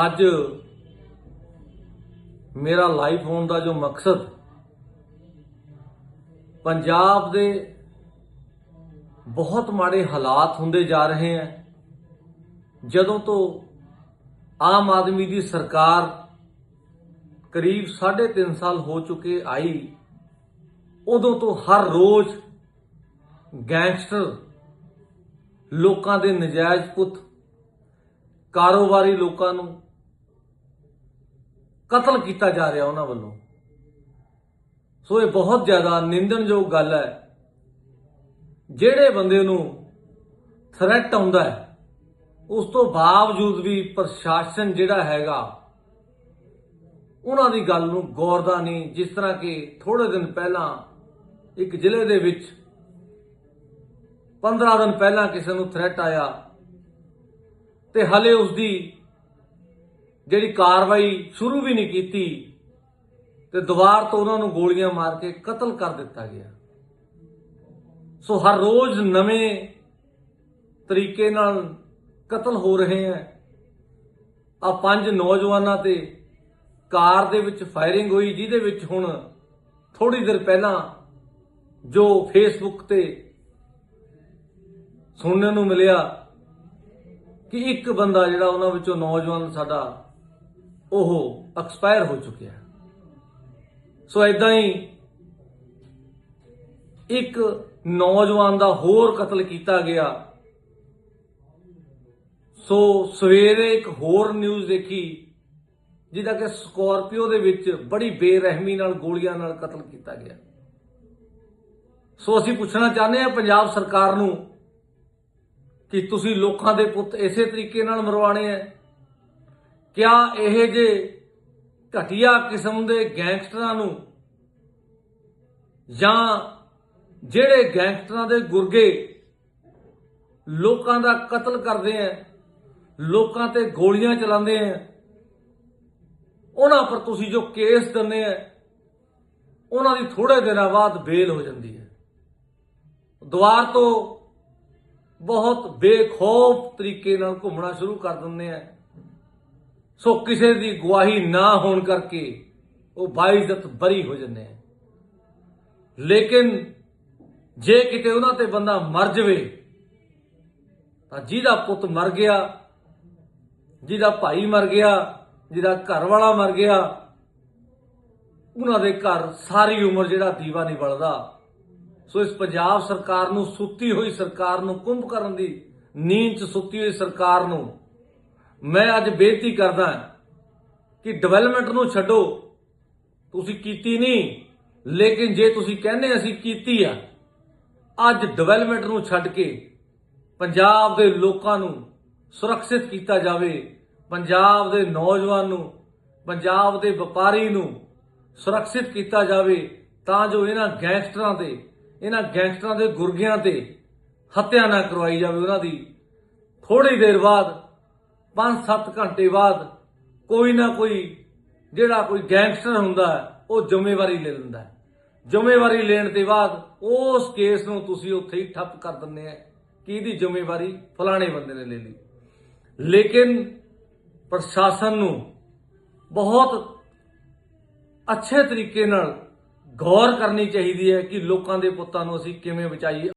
ਅੱਜ ਮੇਰਾ ਲਾਈਵ ਹੋਣ ਦਾ ਜੋ ਮਕਸਦ, ਪੰਜਾਬ ਦੇ ਬਹੁਤ ਮਾੜੇ ਹਾਲਾਤ ਹੁੰਦੇ ਜਾ ਰਹੇ ਹੈ। ਜਦੋਂ ਤੋਂ ਆਮ ਆਦਮੀ ਦੀ ਸਰਕਾਰ ਕਰੀਬ 3.5 ਸਾਲ ਹੋ ਚੁੱਕੇ ਆਈ, ਉਦੋਂ ਤੋਂ ਹਰ ਰੋਜ਼ ਗੈਂਗਸਟਰ ਲੋਕਾਂ ਦੇ ਨਜਾਇਜ਼ ਪੁੱਤ, ਕਾਰੋਬਾਰੀ ਲੋਕਾਂ ਨੂੰ ਕਤਲ ਕੀਤਾ ਜਾ ਰਿਹਾ ਉਹਨਾਂ ਵੱਲੋਂ। ਸੋ ਇਹ ਬਹੁਤ ਜ਼ਿਆਦਾ ਨਿੰਦਣਯੋਗ ਗੱਲ ਹੈ। ਜਿਹੜੇ ਬੰਦੇ ਨੂੰ ਥ੍ਰੈਟ ਆਉਂਦਾ ਹੈ, ਉਸ ਤੋਂ ਬਾਵਜੂਦ ਵੀ ਪ੍ਰਸ਼ਾਸਨ ਜਿਹੜਾ ਹੈਗਾ, ਉਹਨਾਂ ਦੀ ਗੱਲ ਨੂੰ ਗੌਰਦਾ ਨਹੀਂ, ਜਿਸ ਤਰ੍ਹਾਂ ਕਿ ਥੋੜੇ ਦਿਨ ਪਹਿਲਾਂ ਇੱਕ ਜ਼ਿਲ੍ਹੇ ਦੇ ਵਿੱਚ 15 ਦਿਨ ਪਹਿਲਾਂ ਕਿਸੇ ਨੂੰ ਥ੍ਰੈਟ ਆਇਆ, ਤੇ ਹਲੇ ਉਸ ਦੀ ਜਿਹੜੀ ਕਾਰਵਾਈ ਸ਼ੁਰੂ ਵੀ ਨਹੀਂ ਕੀਤੀ ਤੇ ਦੁਬਾਰ ਤੋਂ ਉਹਨਾਂ ਨੂੰ ਗੋਲੀਆਂ ਮਾਰ ਕੇ ਕਤਲ ਕਰ ਦਿੱਤਾ ਗਿਆ। ਸੋ ਹਰ ਰੋਜ਼ ਨਵੇਂ ਤਰੀਕੇ ਨਾਲ ਕਤਲ ਹੋ ਰਹੇ ਹੈ। ਆ ਪੰਜ ਨੌਜਵਾਨਾਂ ਤੇ ਕਾਰ ਦੇ ਵਿੱਚ ਫਾਇਰਿੰਗ ਹੋਈ, ਜਿਹਦੇ ਵਿੱਚ ਹੁਣ ਥੋੜੀ ਦੇਰ ਪਹਿਲਾਂ ਜੋ ਫੇਸਬੁੱਕ ਤੇ ਸੁਣਨ ਨੂੰ ਮਿਲਿਆ ਕਿ ਇੱਕ ਬੰਦਾ ਜਿਹੜਾ ਉਹਨਾਂ ਵਿੱਚੋਂ ਨੌਜਵਾਨ ਸਾਡਾ ਉਹ ਐਕਸਪਾਇਰ ਹੋ ਚੁੱਕਿਆ ਸੋ ਐਦਾਂ ਹੀ ਇੱਕ ਨੌਜਵਾਨ ਦਾ ਹੋਰ ਕਤਲ ਕੀਤਾ ਗਿਆ। ਸੋ ਸਵੇਰੇ ਇੱਕ ਹੋਰ ਨਿਊਜ਼ ਦੇਖੀ, ਜਿਹਦਾ ਕਿ ਸਕੋਰਪੀਓ ਦੇ ਵਿੱਚ ਬੜੀ ਬੇਰਹਿਮੀ ਨਾਲ ਗੋਲੀਆਂ ਨਾਲ ਕਤਲ ਕੀਤਾ ਗਿਆ। ਸੋ ਅਸੀਂ ਪੁੱਛਣਾ ਚਾਹੁੰਦੇ ਹਾਂ ਪੰਜਾਬ ਸਰਕਾਰ ਨੂੰ ਕਿ ਤੁਸੀਂ ਲੋਕਾਂ ਦੇ ਪੁੱਤ ਇਸੇ ਤਰੀਕੇ ਨਾਲ ਮਰਵਾਣੇ ਆ ਕਿਆ ਇਹ ਜੇ ਘਟੀਆ ਕਿਸਮ ਦੇ ਗੈਂਗਸਟਰਾਂ ਨੂੰ ਜਾਂ ਜਿਹੜੇ ਗੈਂਗਸਟਰਾਂ ਦੇ ਗੁਰਗੇ ਲੋਕਾਂ ਦਾ ਕਤਲ ਕਰਦੇ ਆ ਲੋਕਾਂ ਤੇ ਗੋਲੀਆਂ ਚਲਾਉਂਦੇ ਆ ਉਹਨਾਂ ਪਰ ਤੁਸੀਂ ਜੋ ਕੇਸ ਦਿੰਦੇ ਆ ਉਹਨਾਂ ਦੀ ਥੋੜੇ ਦਿਨਾਂ ਬਾਅਦ ਬੇਲ ਹੋ ਜਾਂਦੀ ਹੈ ਦੁਆਰ ਤੋਂ ਬਹੁਤ ਬੇਖੌਫ ਤਰੀਕੇ ਨਾਲ ਘੁੰਮਣਾ ਸ਼ੁਰੂ ਕਰ ਦਿੰਦੇ ਆ ਸੋ ਕਿਸੇ ਦੀ ਗਵਾਹੀ ਨਾ ਹੋਣ ਕਰਕੇ ਉਹ ਬਾਇਜ਼ਤ ਬਰੀ ਹੋ ਜਾਂਦੇ ਆ। ਲੇਕਿਨ ਜੇ ਕਿਤੇ ਉਹਨਾਂ ਤੇ ਬੰਦਾ ਮਰ ਜਵੇ, ਤਾਂ ਜਿਹਦਾ ਪੁੱਤ ਮਰ ਗਿਆ, ਜਿਹਦਾ ਭਾਈ ਮਰ ਗਿਆ, ਜਿਹਦਾ ਘਰ ਵਾਲਾ ਮਰ ਗਿਆ, ਉਹਨਾਂ ਦੇ ਘਰ ਸਾਰੀ ਉਮਰ ਜਿਹੜਾ ਦੀਵਾ ਨਹੀਂ ਬਲਦਾ। ਸੋ ਇਸ ਪੰਜਾਬ ਸਰਕਾਰ ਨੂੰ ਸੁੱਤੀ ਹੋਈ ਸਰਕਾਰ ਨੂੰ ਕੁੰਭ ਕਰਨ ਦੀ ਨੀਂਦ 'ਚ ਸੁੱਤੀ ਹੋਈ ਸਰਕਾਰ ਨੂੰ ਮੈਂ ਅੱਜ ਬੇਨਤੀ ਕਰਦਾ ਕਿ ਡਿਵੈਲਪਮੈਂਟ ਨੂੰ ਛੱਡੋ। ਤੁਸੀਂ ਕੀਤੀ ਨਹੀਂ, ਲੇਕਿਨ ਜੇ ਤੁਸੀਂ ਕਹਿੰਦੇ ਅਸੀਂ ਕੀਤੀ ਆ, ਅੱਜ ਡਿਵੈਲਪਮੈਂਟ ਨੂੰ ਛੱਡ ਕੇ ਪੰਜਾਬ ਦੇ ਲੋਕਾਂ ਨੂੰ ਸੁਰੱਖਿਅਤ ਕੀਤਾ ਜਾਵੇ, ਪੰਜਾਬ ਦੇ ਨੌਜਵਾਨ ਨੂੰ, ਪੰਜਾਬ ਦੇ ਵਪਾਰੀ ਨੂੰ ਸੁਰੱਖਿਅਤ ਕੀਤਾ ਜਾਵੇ, ਤਾਂ ਜੋ ਇਹਨਾਂ ਗੈਂਗਸਟਰਾਂ ਤੇ, ਇਹਨਾਂ ਗੈਂਗਸਟਰਾਂ ਦੇ ਗੁਰਗਿਆਂ ਤੇ ਹੱਤਿਆ ਨਾ ਕਰਵਾਈ ਜਾਵੇ ਉਹਨਾਂ ਦੀ। ਥੋੜੀ ਦੇਰ ਬਾਅਦ 5-7 ਘੰਟੇ ਬਾਅਦ ਕੋਈ ਨਾ ਕੋਈ ਜਿਹੜਾ ਕੋਈ ਗੈਂਗਸਟਰ ਹੁੰਦਾ ਉਹ ਜ਼ਿੰਮੇਵਾਰੀ ਲੈ ਲੈਂਦਾ ਹੈ। ਜ਼ਿੰਮੇਵਾਰੀ ਲੈਣ ਦੇ ਬਾਅਦ ਉਸ ਕੇਸ ਨੂੰ ਤੁਸੀਂ ਉੱਥੇ ਹੀ ਠੱਪ ਕਰ ਦਿੰਦੇ ਆ ਕਿ ਇਹਦੀ ਜ਼ਿੰਮੇਵਾਰੀ ਫਲਾਣੇ ਬੰਦੇ ਨੇ ਲੈ ਲਈ। ਲੇਕਿਨ ਪ੍ਰਸ਼ਾਸਨ ਨੂੰ ਬਹੁਤ ਅੱਛੇ ਤਰੀਕੇ ਨਾਲ ਗੌਰ ਕਰਨੀ ਚਾਹੀਦੀ ਹੈ ਕਿ ਲੋਕਾਂ ਦੇ ਪੁੱਤਾਂ ਨੂੰ ਅਸੀਂ ਕਿਵੇਂ ਬਚਾਈਏ।